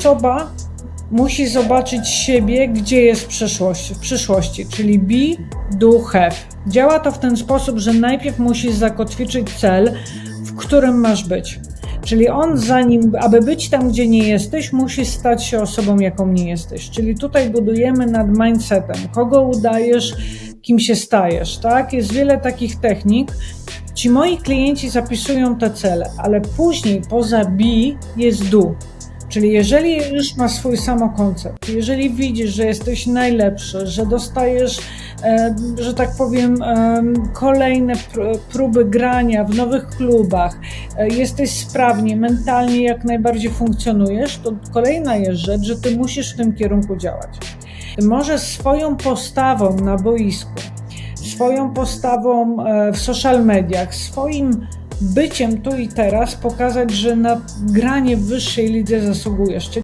Osoba musi zobaczyć siebie, gdzie jest w przyszłości, w przyszłości czyli be, do, have. Działa to w ten sposób, że najpierw musisz zakotwiczyć cel, w którym masz być. Czyli on, zanim, aby być tam, gdzie nie jesteś, musi stać się osobą, jaką nie jesteś. Czyli tutaj budujemy nad mindsetem. Kogo udajesz, kim się stajesz, tak? Jest wiele takich technik. Ci moi klienci zapisują te cele, ale później poza be jest do. Czyli jeżeli już masz swój samokoncept, jeżeli widzisz, że jesteś najlepszy, że dostajesz, że tak powiem, kolejne pr- próby grania w nowych klubach, e, jesteś sprawnie, mentalnie jak najbardziej funkcjonujesz, to kolejna jest rzecz, że ty musisz w tym kierunku działać. Ty możesz swoją postawą na boisku, swoją postawą e, w social mediach, swoim byciem tu i teraz pokazać, że na granie w wyższej lidze zasługujesz.